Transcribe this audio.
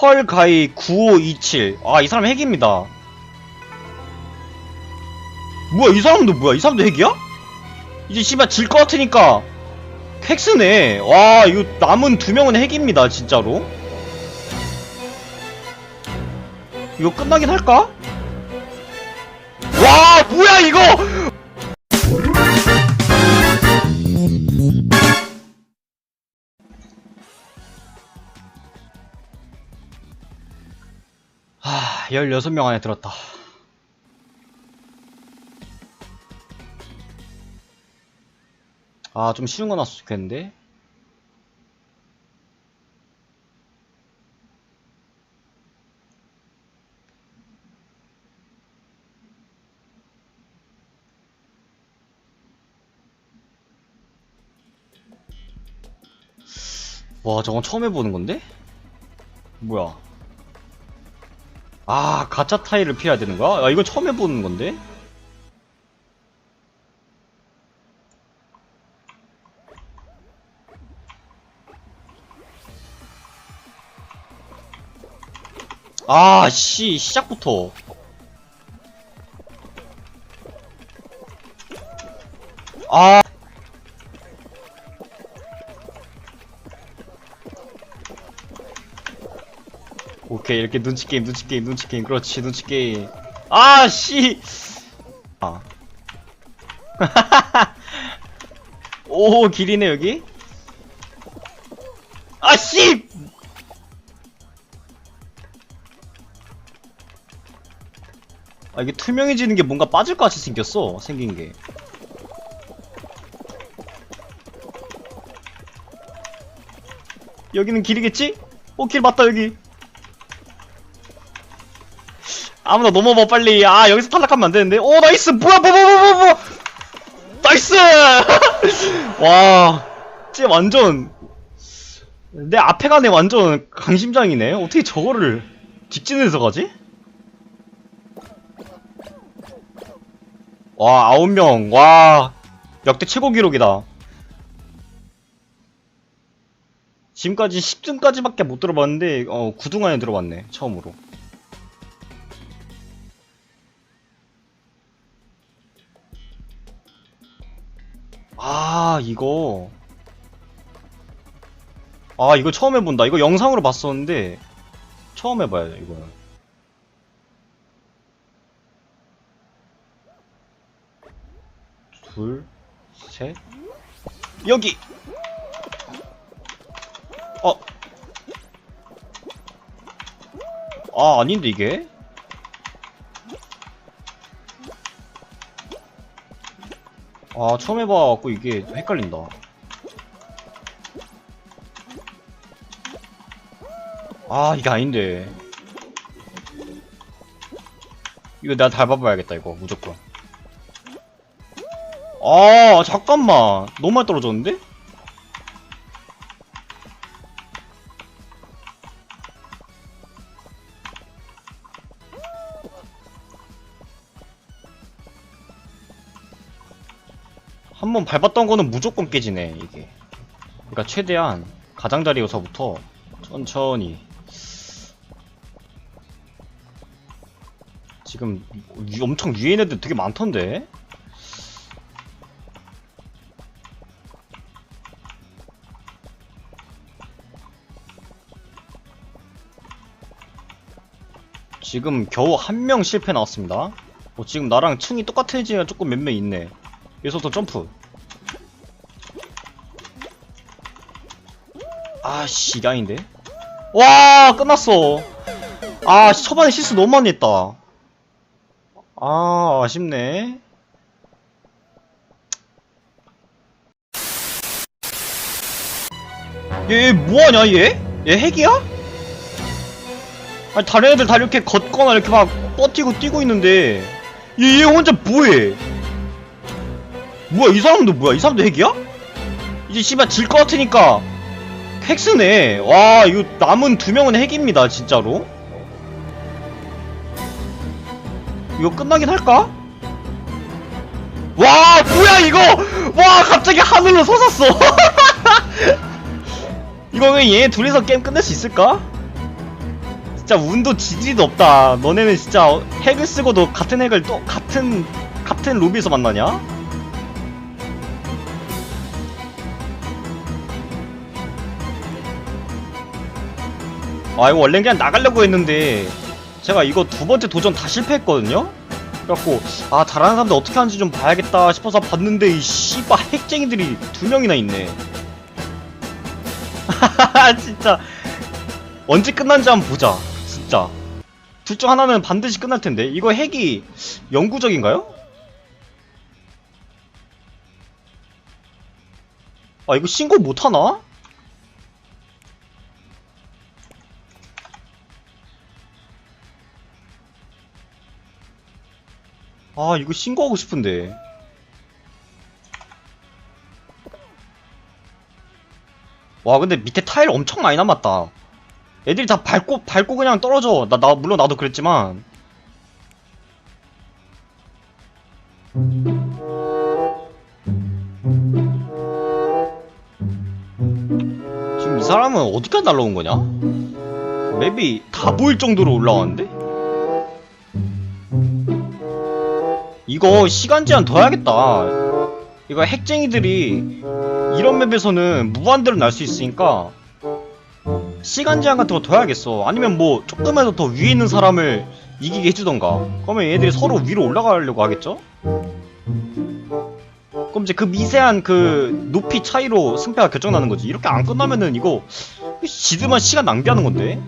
펄가이 9527. 아, 이 사람 핵입니다. 뭐야, 이 사람도 뭐야? 이 사람도 핵이야? 이제 씨발 질 것 같으니까 핵스네. 와, 이거 남은 두 명은 핵입니다, 진짜로. 이거 끝나긴 할까? 와, 뭐야, 이거! 16명 안에 들었다. 아, 좀 쉬운 거 나왔으면 좋겠는데? 와, 저건 처음 해보는 건데? 뭐야? 아, 가짜 타일을 피해야 되는 거야? 아, 이거 처음 해보는 건데? 아, 씨, 시작부터. 아. 오케이, 이렇게 눈치 게임, 눈치 게임, 눈치 게임. 그렇지, 눈치 게임. 아, 씨. 아. 오, 길이네, 여기? 아, 씨! 아 이게 투명해지는 게 뭔가 빠질 것 같이 생겼어 생긴 게 여기는 길이겠지? 어 길 맞다 여기 아무나 넘어봐 빨리 아 여기서 탈락하면 안 되는데 오 나이스 뭐야 뭐뭐 뭐 뭐 뭐 나이스 와쟤 완전 내 앞에 가네 완전 강심장이네 어떻게 저거를 직진해서 가지? 와, 아홉 명. 와, 역대 최고 기록이다. 지금까지 10등까지밖에 못 들어봤는데, 어, 9등 안에 들어봤네. 처음으로. 아, 이거. 아, 이거 처음 해본다. 이거 영상으로 봤었는데, 처음 해봐요, 이거는. 둘, 셋, 여기! 어. 아, 아닌데, 이게? 아, 처음 해봐갖고 이게 헷갈린다. 아, 이게 아닌데. 이거 내가 닮아봐야겠다, 이거, 무조건. 아 잠깐만 너무 많이 떨어졌는데? 한 번 밟았던 거는 무조건 깨지네 이게 그러니까 최대한 가장자리에서부터 천천히 지금 위- 엄청 위에 있는 애들 되게 많던데? 지금 겨우 한 명 실패 나왔습니다. 어, 지금 나랑 층이 똑같아지면 조금 몇 명 있네. 여기서부터 점프. 아씨, 아닌데? 와, 끝났어. 아, 씨, 초반에 실수 너무 많이 했다. 아, 아쉽네. 얘, 얘 뭐하냐, 얘? 얘 핵이야? 아니 다른 애들 다 이렇게 걷거나 이렇게 막 버티고 뛰고 있는데 얘, 얘 혼자 뭐해? 뭐야 이 사람도 뭐야? 이 사람도 핵이야? 이제 씨발 질 것 같으니까 핵스네. 와 이거 남은 두 명은 핵입니다 진짜로. 이거 끝나긴 할까? 와 뭐야 이거? 와 갑자기 하늘로 솟았어. 이거 왜 얘 둘이서 게임 끝낼 수 있을까? 진짜 운도 지지도 없다. 너네는 진짜 핵을 쓰고도 같은 핵을 또 같은 같은 로비에서 만나냐? 아 이거 원래 그냥 나가려고 했는데 제가 이거 두 번째 도전 다 실패했거든요? 그래갖고 아 잘하는 사람들 어떻게 하는지 좀 봐야겠다 싶어서 봤는데 이 씨바 핵쟁이들이 두 명이나 있네 진짜 언제 끝난지 한번 보자 진짜 둘 중 하나는 반드시 끝날 텐데 이거 핵이 영구적인가요? 아 이거 신고 못하나? 아 이거 신고하고 싶은데 와 근데 밑에 타일 엄청 많이 남았다 애들이 다 밟고 밟고 그냥 떨어져 나, 나 물론 나도 그랬지만 지금 이 사람은 어디까지 날라온 거냐? 맵이 다 보일 정도로 올라왔는데? 이거 시간 제한 더 해야겠다. 이거 핵쟁이들이 이런 맵에서는 무한대로 날 수 있으니까 시간 제한 같은 거 더 해야겠어. 아니면 뭐 조금이라도 더 위에 있는 사람을 이기게 해주던가. 그러면 얘들이 서로 위로 올라가려고 하겠죠? 그럼 이제 그 미세한 그 높이 차이로 승패가 결정나는 거지. 이렇게 안 끝나면은 이거 지드만 시간 낭비하는 건데.